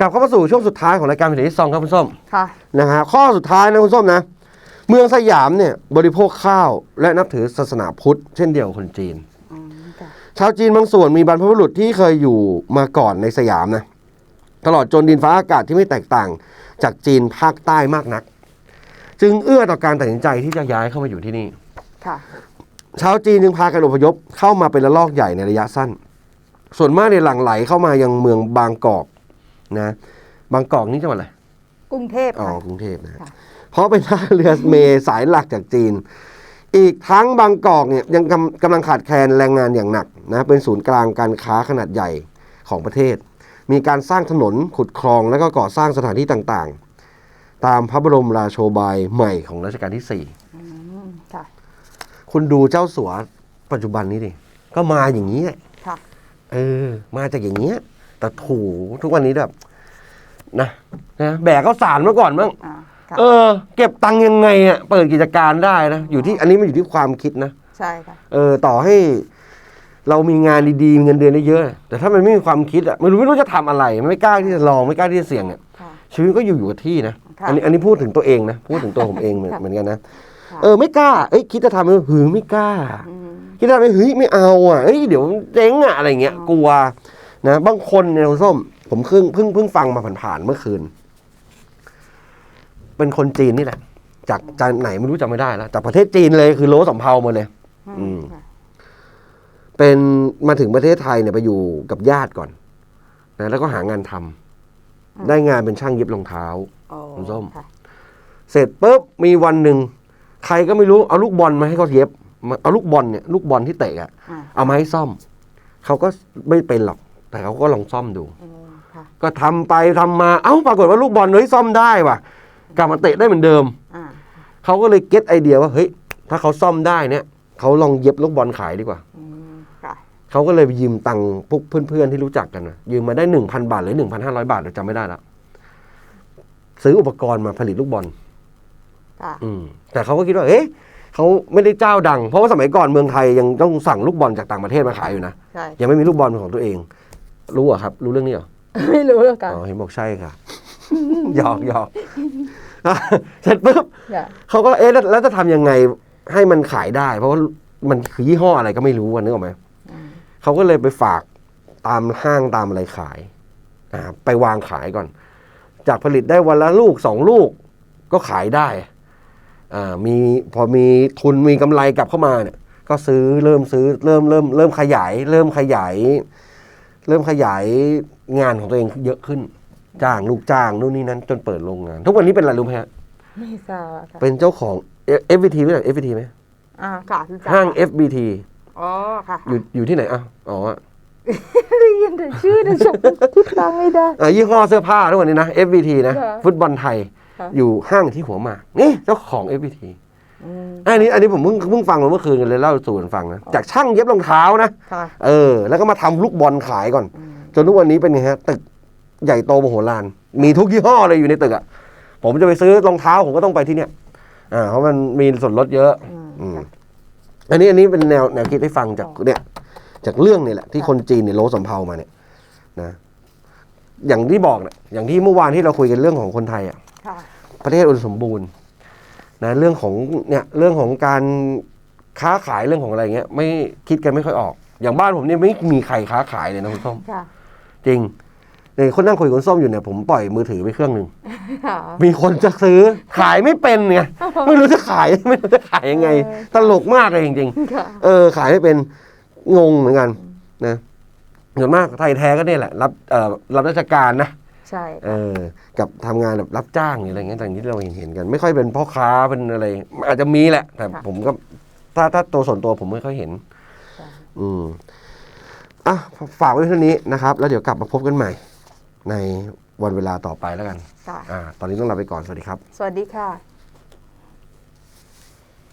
กลับเข้ามาสู่ช่วงสุดท้ายของรายการเป็นที่ซองครับคุณส้มค่ะ นะฮะข้อสุดท้ายนะคุณส้มนะ เมืองสยามเนี่ยบริโภคข้าวและนับถือศาสนาพุทธ เช่นเดียวกับคนจีน อืมค่ะชาวจีนบางส่วนมีบรรพบุรุษที่เคยอยู่มาก่อนในสยามนะตลอดจนดินฟ้าอากาศที่ไม่แตกต่างจากจีนภาคใต้มากนัก จึงเอื้อต่อการตัดสินใจที่จะย้ายเข้ามาอยู่ที่นี่ ค่ะ ชาวจีนจึงพากันอพยพเข้ามาเป็นระลอกใหญ่ในระยะสั้น ส่วนมากในยหลั่งไหลเข้ามายังเมืองบางกอก นะบางกอกนี่จังหวัดอะไรกรุงเทพอ๋อค่ะ กรุงเทพนะค่ะ เพราะเป็นท่าเรือเมสายหลักจากจีน อีกทั้งบางกอกเนี่ยยังกำกำลังขาดแคลนแรงงานอย่างหนักนะเป็นศูนย์กลางการค้าขนาดใหญ่ของประเทศ มีการสร้างถนนขุดคลองแล้วก็ก่อสร้างสถานที่ต่างๆ ตามพระบรมราโชบายใหม่ของรัชกาลที่อืมค่ะ4คุณดูเจ้าสัวปัจจุบันนี้ดิ ก็มาอย่างนี้แหละค่ะ เออ มาจากอย่างเงี้ย แต่โถูทุกวันนี้แบบนะนะแบกข้าวสารเมื่อก่อนมั้งอ่าค่ะเออ เก็บตังค์ยังไงอะเปิดกิจการได้นะอยู่ที่อันนี้มันอยู่ที่ความคิดนะ ใช่ค่ะ เออต่อให้เรามีงานดีๆมีเงินเดือนได้เยอะแต่ถ้ามันไม่มีความคิดอะไม่รู้ไม่รู้จะทำอะไร ไม่กล้าที่จะลองไม่กล้าที่จะเสี่ยงเนี่ยค่ะ ชีวิตก็อยู่อยู่กับที่นะค่ะอันนี้อันนี้พูดถึงตัวเองนะพูดถึงตัวผมเองเหมือนค่ะเหมือนกันนะค่ะ เออไม่กล้าเอ้ยคิดจะทำเออหือไม่กล้า อืม คิดจะทำเฮ้ยไม่เอาอะเอ้ยเดี๋ยวเจ๊งอะอะไรเงี้ยอ๋อกลัว นะบางคนเนี่ยคุณส้ม ผมเพิ่งเพิ่งเพิ่งฟังมาผ่านๆเมื่อคืน เป็นคนจีนนี่แหละ จากจากไหนไม่รู้จำไม่ได้แล้วจากประเทศจีนเลยคือโลสำเภามาเลย อืมค่ะเป็นมาถึงประเทศไทยเนี่ยไปอยู่กับญาติก่อนนะแล้วก็หางานทำได้งานเป็นช่างเย็บรองเท้าโอ้คุณส้มค่ะเสร็จปุ๊บมีวันหนึ่งใครก็ไม่รู้เอาลูกบอลมาให้เขาเย็บมาเอาลูกบอลเนี่ยลูกบอลที่เตะอะอ่าเอามาให้ซ่อมเขาก็ไม่เป็นหรอก แต่เขาก็ลองซ่อมดูอืมค่ะก็ทำไปทำมา เอ้าปรากฏว่าลูกบอลเฮ้ยซ่อมได้ว่ะ กลับมาเตะได้เหมือนเดิมอ่าเขาก็เลยเก็ตไอเดียว่าเฮ้ยถ้าเขาซ่อมได้เนี่ยเขาลองเย็บลูกบอลขายดีกว่าอืมค่ะเขาก็เลยไปยืมตังค์พวกเพื่อนๆที่รู้จักกันนะยืมมาได้หนึ่งพันบาทหรือหนึ่งพันห้าร้อยบาทเราจำไม่ได้แล้วซื้ออุปกรณ์มาผลิตลูกบอลค่ะอืมแต่เขาก็คิดว่าเอ๊ะเขาไม่ได้เจ้าดัง เพราะว่าสมัยก่อนเมืองไทยยังต้องสั่งลูกบอลจากต่างประเทศมาขายอยู่นะใช่ยังไม่มีลูกบอลเป็นของตัวเอง รู้เหรอะครับ รู้เรื่องนี้เหรอไม่รู้แล้วกันอ๋อเห็นบอกใช่ค่ะหยอกหยอกอะเสร็จปุ๊บค่ะเขาก็เอ๊ะแล้วแล้วจะทำยังไงให้มันขายได้ เพราะว่ามันคือยี่ห้ออะไรก็ไม่รู้อะนึกออกไหมอืมเขาก็เลยไปฝากตามห้างตามอะไรขายอ่าไปวางขายก่อน จากผลิตได้วันละลูกสองลูก ก็ขายได้อ่ามีพอมีทุนมีกำไรกลับเข้ามาเนี่ย ก็ซื้อเริ่มซื้อเริ่มเริ่มเริ่มขยาย เริ่มขยาย เริ่มขยายงานของตัวเองเยอะขึ้น จ้างลูกจ้างนู่นนี่นั้นจนเปิดโรงงาน ทุกวันนี้เป็นอะไรรู้ไหมฮะไม่ทราบค่ะเป็นเจ้าของ FBT รู้จัก FBT ไหมอ่าค่ะรู้จักห้าง FBT อ๋อค่ะอยู่อยู่ที่ไหนอะอ๋อได้ยินแต่ชื่อแต่จำที่ตามไม่ได้ อะยี่ห้อเสื้อผ้าทุกวันนี้นะ FBT นะค่ะฟุตบอลไทย ค่ะ อยู่ห้างที่หัวหมากนี่เจ้าของ FBT อืมอันนี้อันนี้ผมเพิ่งเพิ่งฟังมาเมื่อคืนกันเลยเล่าสู่กันฟังนะจากช่างเย็บรองเท้านะค่ะ เออ แล้วก็มาทำลูกบอลขายก่อนอืมจนทุกวันนี้เป็นไงฮะตึกใหญ่โตมโหฬารมีทุกยี่ห้อเลยอยู่ในตึกอะผมจะไปซื้อรองเท้าผมก็ต้องไปที่เนี่ยอ่าเพราะมันมีส่วนลดเยอะอืม อืมอันนี้อันนี้เป็นแนวแนวคิดให้ฟังจากเนี่ย จากเรื่องนี่แหละที่คนจีนเนี่ยโลสำเภามาเนี่ยนะ อย่างที่บอกเนี่ยอย่างที่เมื่อวานที่เราคุยกันเรื่องของคนไทยอะ ค่ะ ประเทศอุดมสมบูรณ์ นะเรื่องของเนี่ยเรื่องของการค้าขายเรื่องของอะไรเงี้ยไม่คิดกันไม่ค่อยออก อย่างบ้านผมเนี่ยไม่มีใครค้าขายเลยนะคุณส้มค่ะจริงเนี่ยคนนั่งคุยกับคุณส้มอยู่เนี่ยผมปล่อยมือถือไปเครื่องหนึ่งค่ะมีคนจะซื้อขายไม่เป็นไงไม่รู้จะขายไม่รู้จะขายยังไงเออตลกมากเลยจริงค่ะๆเออขายไม่เป็นงงเหมือนกันนะส่วนมากไทยแท้ก็เนี่ยแหละ รับเอ่อรับราชการนะ ใช่เออกับทำงานแบบรับจ้างหรืออะไรเงี้ยอย่างที่เราเห็นเห็นกัน ไม่ค่อยเป็นพ่อค้าเป็นอะไร อาจจะมีแหละ แต่ผมก็ถ้าถ้าตัวส่วนตัวผมไม่ค่อยเห็นใช่อืมอะฝากไว้เท่านี้นะครับ แล้วเดี๋ยวกลับมาพบกันใหม่ ในวันเวลาต่อไปแล้วกันค่ะอ่าตอนนี้ต้องลาไปก่อน สวัสดีครับ สวัสดีค่ะ